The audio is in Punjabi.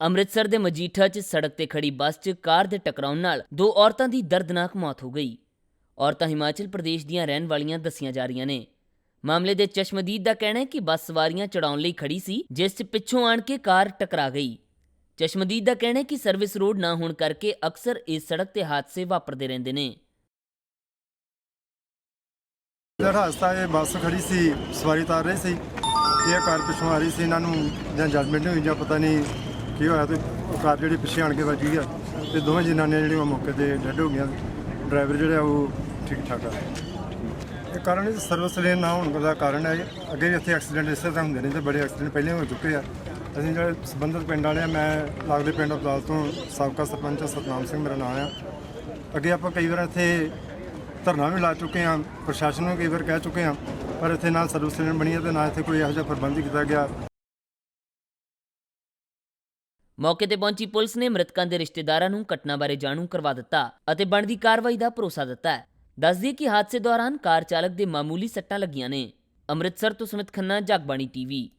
ਅੰਮ੍ਰਿਤਸਰ ਦੇ ਮਜੀਠਾ 'ਚ ਸੜਕ ਤੇ ਖੜੀ ਬੱਸ 'ਚ ਕਾਰ ਦੇ ਟਕਰਾਉਣ ਨਾਲ ਦੋ ਔਰਤਾਂ ਦੀ ਦਰਦਨਾਕ ਮੌਤ ਹੋ ਗਈ। ਔਰਤਾਂ ਹਿਮਾਚਲ ਪ੍ਰਦੇਸ਼ ਦੀਆਂ ਰਹਿਣ ਵਾਲੀਆਂ ਦੱਸੀਆਂ ਜਾ ਰਹੀਆਂ ਨੇ। ਮਾਮਲੇ ਦੇ ਚਸ਼ਮਦੀਦ ਦਾ ਕਹਿਣਾ ਹੈ ਕਿ ਬੱਸ ਸਵਾਰੀਆਂ ਚੜਾਉਣ ਲਈ ਖੜੀ ਸੀ, ਜਿਸ 'ਚ ਪਿੱਛੋਂ ਆਣ ਕੇ ਕਾਰ ਟਕਰਾ ਗਈ। ਚਸ਼ਮਦੀਦ ਦਾ ਕਹਿਣਾ ਹੈ ਕਿ ਸਰਵਿਸ ਰੋਡ ਨਾ ਹੋਣ ਕਰਕੇ ਅਕਸਰ ਇਸ ਸੜਕ ਤੇ ਹਾਦਸੇ ਵਾਪਰਦੇ ਰਹਿੰਦੇ ਨੇ। ਸਰ ਹਾਦਸਾ ਇਹ ਬੱਸ ਖੜੀ ਸੀ, ਸਵਾਰੀ ਉਤਾਰ ਰਹੀ ਸੀ, ਇਹ ਕਾਰ ਪਿੱਛੋਂ ਆ ਰਹੀ ਸੀ, ਇਹਨਾਂ ਨੂੰ ਜਾਂ ਜਜਮੈਂਟ ਹੋਈ ਜਾਂ ਪਤਾ ਨਹੀਂ ਕੀ ਹੋਇਆ ਤੇ ਉਹ ਕਾਰ ਜਿਹੜੀ ਪਿੱਛੇ ਆਣ ਕੇ ਵੱਜ ਗਈ ਆ ਤੇ ਦੋਵੇਂ ਜਨਾਨੀਆਂ ਜਿਹੜੀਆਂ ਉਹ ਮੌਕੇ ਤੇ ਡੈੱਡ ਹੋ ਗਈਆਂ। ਡਰਾਈਵਰ ਜਿਹੜਾ ਉਹ ਠੀਕ ਠਾਕ ਆ। ਇਹ ਕਾਰਨ ਇਹ ਸਰਵਿਸ ਲੇਨ ਨਾ ਹੋਣ ਦਾ ਕਾਰਨ ਹੈ। ਇਹ। ਅੱਗੇ ਵੀ ਇੱਥੇ ਐਕਸੀਡੈਂਟ ਇਸੇ ਤਰ੍ਹਾਂ ਹੁੰਦੇ ਨੇ ਤੇ ਬੜੇ ਐਕਸੀਡੈਂਟ ਪਹਿਲੇ ਹੋ ਚੁੱਕੇ ਆ। ਅਸੀਂ ਜਿਹੜੇ ਸੰਬੰਧਿਤ ਪਿੰਡ ਵਾਲੇ ਆ, ਮੈਂ ਲੱਗਦੇ ਪਿੰਡ ਅਬਦਾਲ ਤੋਂ ਸਾਬਕਾ ਸਰਪੰਚ ਸਤਨਾਮ ਸਿੰਘ ਮੇਰਾ ਨਾਮ ਆ। ਅੱਗੇ ਆਪਾਂ ਕਈ ਵਾਰ ਇੱਥੇ ਧਰਨਾ ਵੀ ਲਾ ਚੁੱਕੇ ਹਾਂ ਪ੍ਰਸ਼ਾਸਨ ਨੂੰ ਕਈ ਵਾਰ ਕਹਿ ਚੁੱਕੇ ਹਾਂ ਪਰ ਇੱਥੇ ਨਾ ਸਰਵਿਸ ਲੇਨ ਬਣੀ ਹੈ ਤੇ ਨਾ ਇੱਥੇ ਕੋਈ ਇਹੋ ਜਿਹਾ ਪ੍ਰਬੰਧ ਕੀਤਾ ਗਿਆ। ਮੌਕੇ ਤੇ ਪਹੁੰਚੀ ਪੁਲਿਸ ਨੇ ਮ੍ਰਿਤਕਾਂ ਦੇ ਰਿਸ਼ਤੇਦਾਰਾਂ ਨੂੰ ਘਟਨਾ ਬਾਰੇ ਜਾਣੂ ਕਰਵਾ ਦਿੱਤਾ ਅਤੇ ਬਣਦੀ ਕਾਰਵਾਈ ਦਾ ਭਰੋਸਾ ਦਿੱਤਾ ਹੈ। ਦੱਸ ਕਿ ਹਾਦਸੇ ਦੌਰਾਨ ਕਾਰ ਚਾਲਕ ਦੇ ਮਾਮੂਲੀ ਸੱਟਾਂ ਲੱਗੀਆਂ ਨੇ। ਅੰਮ੍ਰਿਤਸਰ ਤੋਂ ਸੁਮਿਤ ਖੰਨਾ, ਜਗਬਾਣੀ ਟੀਵੀ